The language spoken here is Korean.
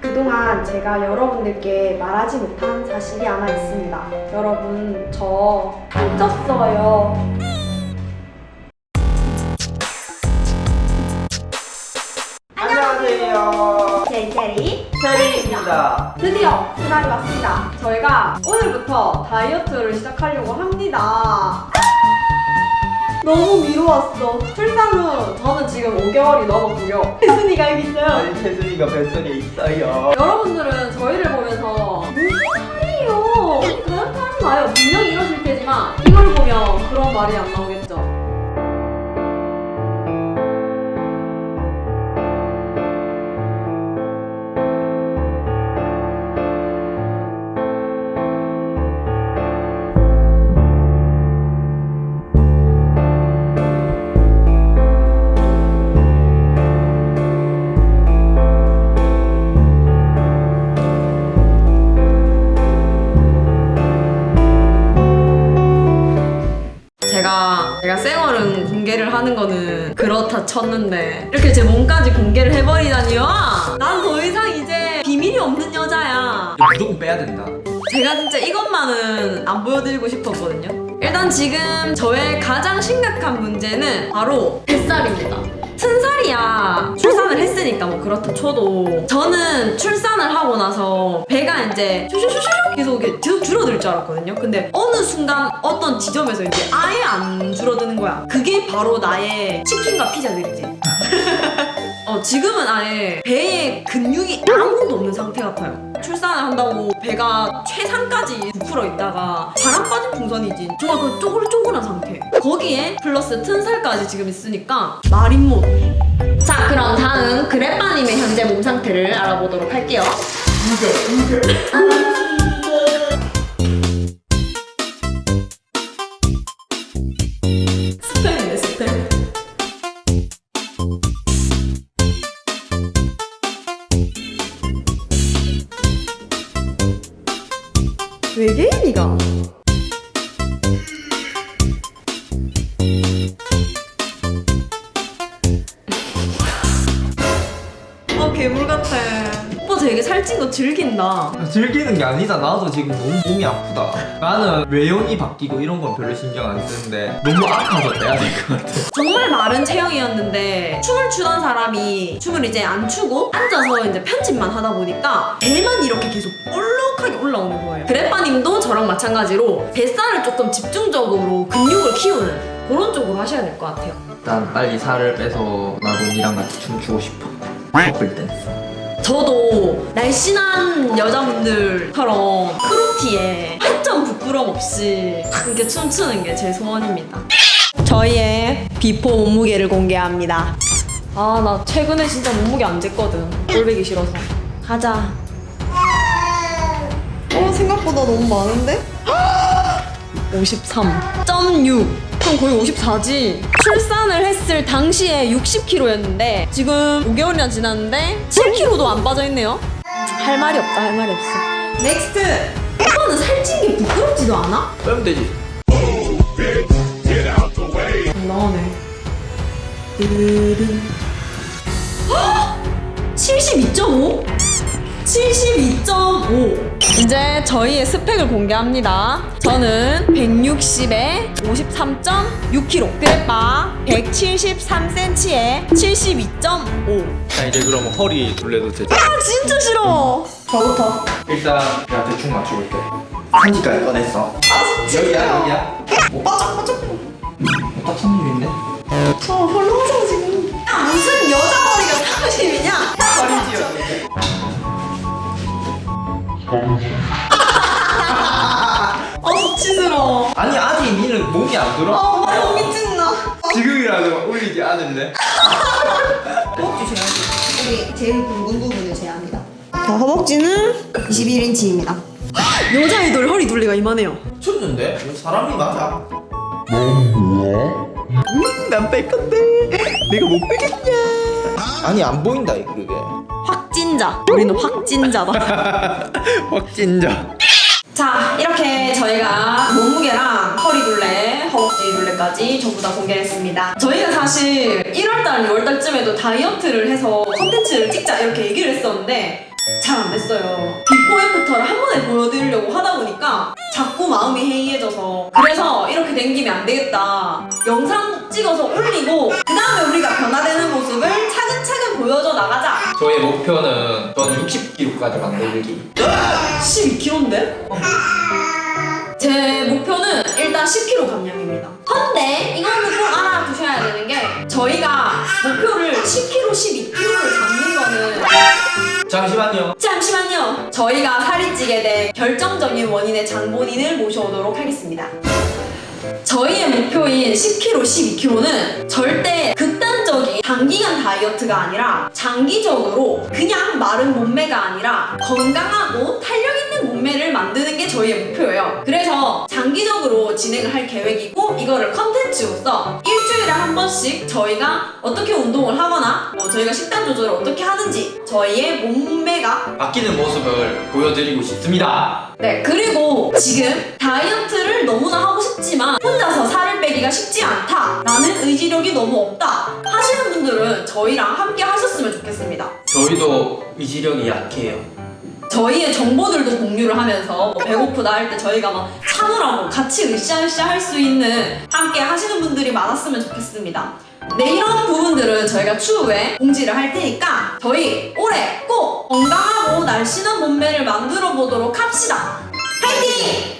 그동안 제가 여러분들께 말하지 못한 사실이 하나 있습니다. 여러분, 저 살쪘어요. 안녕하세요. 제이제리. 체리입니다. 드디어 그날이 왔습니다. 저희가 오늘부터 다이어트를 시작하려고 합니다. 너무 미뤄왔어. 출산 후 저는 지금 5개월이 넘었고요. 혜순이가 여기 있어요. 저희 채순이가 뱃속에 있어요. 여러분들은 저희를 보면서 무슨 말이에요? 다이어트 하지 마요. 분명히 이러실 테지만 이걸 보면 그런 말이 안 나오겠죠. 제가 생얼은 공개를 하는 거는 그렇다 쳤는데 이렇게 제 몸까지 공개를 해버리다니요? 난 더 이상 이제 비밀이 없는 여자야. 이거 무조건 빼야 된다. 제가 진짜 이것만은 안 보여드리고 싶었거든요. 일단 지금 저의 가장 심각한 문제는 바로 뱃살입니다. 튼살이야 출산을 했으니까 뭐 그렇다 쳐도 저는 출산을 하고 나서 배가 이제 슈슈슈슈 계속 이렇게 쭉 줄어들 줄 알았거든요. 근데 어느 순간 어떤 지점에서 이제 아예 안 줄어드는 거야. 그게 바로 나의 치킨과 피자들이지. 어, 지금은 아예 배에 근육이 아무것도 없는 상태 같아요. 출산을 한다고 배가 최상까지 부풀어 있다가 바람 빠진 풍선이지. 정말 그 쪼글쪼글한 상태. 거기에 플러스 튼살까지 지금 있으니까 말인 못. 자, 그럼 다음 그래빠님의 현재 몸 상태를 알아보도록 할게요. 스팸이네, 외계인이가? 어 괴물 같아. 오빠 되게 살찐 거 즐긴다. 즐기는 게 아니다. 나도 지금 너무 몸이 아프다. 나는 외형이 바뀌고 이런 건 별로 신경 안 쓰는데 너무 아파서 빼야 될 것 같아. 정말 마른 체형이었는데 춤을 추던 사람이 춤을 이제 안 추고 앉아서 이제 편집만 하다 보니까 배만 이렇게 계속 볼 록하게 올라오는 거예요. 그래빠님도 저랑 마찬가지로 뱃살을 조금 집중적으로 근육을 키우는 그런 쪽으로 하셔야 될 것 같아요. 일단 빨리 살을 빼서 나도 니랑 같이 춤추고 싶어. 커플 댄스. 저도 날씬한 여자분들처럼 크루티에 한점 부끄럼 없이 이렇게 춤추는 게 제 소원입니다. 저희의 비포 몸무게를 공개합니다. 아, 나 최근에 진짜 몸무게 안 쟀거든. 꼴배기 싫어서. 가자. 어, 생각보다 너무 많은데? 53.6. 그럼 거의 54지. 출산을 했을 당시에 60kg였는데 지금 5개월이나 지났는데 7kg도 안 빠져 있네요. 할 말이 없다. 할 말이 없어. 넥스트. 오빠는 살찐 게 부끄럽지도 않아? 빼면 되지. 안 나오네. 르르. 72.5? 72.5. 이제 저희의 스펙을 공개합니다. 저는 160에 53.6kg. 그래빠 173cm에 72.5. 자 이제 그럼 허리 둘레도 되지. 아, 진짜 싫어. 저부터. 일단 내가 대충 맞춰볼게. 한지까지 꺼냈어. 여기야 여기야. 오빠 짝 맞춰. 오빠 천일인데? 저 헐렁서 지 들어. 어, 머리 너무 찐나. 지금이라도 올리지 않을래? 허벅지 제한. 우리 제일 굵은 부분을 제합니다. 자, 허벅지는 21인치입니다. 여자애들 허리 둘레가 이만해요. 쳤는데? 뭐야? 난뺄 건데. 내가 못 빼겠냐? 아니 안 보인다 그게. 확진자. 우리는 확진자다. 확진자. 자, 이렇게 저희가 몸무게랑 허리 둘레, 둘레까지 전부 다 공개했습니다. 저희가 사실 1월달, 2월달쯤에도 다이어트를 해서 컨텐츠를 찍자 이렇게 얘기를 했었는데 잘 안 됐어요. 비포 애프터를 한 번에 보여드리려고 하다 보니까 자꾸 마음이 해이해져서 그래서 이렇게 댕기면 안 되겠다. 영상 찍어서 올리고 그 다음에 우리가 변화되는 모습을 차근차근 보여줘 나가자. 저의 목표는 전 60kg까지 만들기. 12kg인데? 제 목표는 일단 10kg 감량입니다. 근데 이거는 꼭 알아두셔야 되는 게 저희가 목표를 10kg, 12kg를 잡는 거는 잠시만요. 잠시만요. 저희가 살이 찌게 된 결정적인 원인의 장본인을 모셔오도록 하겠습니다. 저희의 목표인 10kg, 12kg는 절대 극단적인 단기간 다이어트가 아니라 장기적으로 그냥 마른 몸매가 아니라 건강하고 탄력 있는 몸매를 만드는 게 저희의 목표예요. 그래서 장기적으로 진행을 할 계획이고 이거를 컨텐츠로서 일주일에 한 번씩 저희가 어떻게 운동을 하거나 뭐 저희가 식단 조절을 어떻게 하는지 저희의 몸매가 바뀌는 모습을 보여드리고 싶습니다. 네, 그리고 지금 다이어트를 너무나 하고 싶지만 혼자서 살을 빼기가 쉽지 않다. 라는 의지력이 너무 없다. 하시는 분들은 저희랑 함께 하셨으면 좋겠습니다. 저희도 의지력이 약해요. 저희의 정보들도 공유를 하면서 뭐 배고프다 할 때 저희가 막 참으라고 같이 으쌰으쌰 할 수 있는 함께 하시는 분들이 많았으면 좋겠습니다. 네, 이런 부분들은 저희가 추후에 공지를 할 테니까 저희 올해 꼭 건강하고 날씬한 몸매를 만들어 보도록 합시다. 화이팅!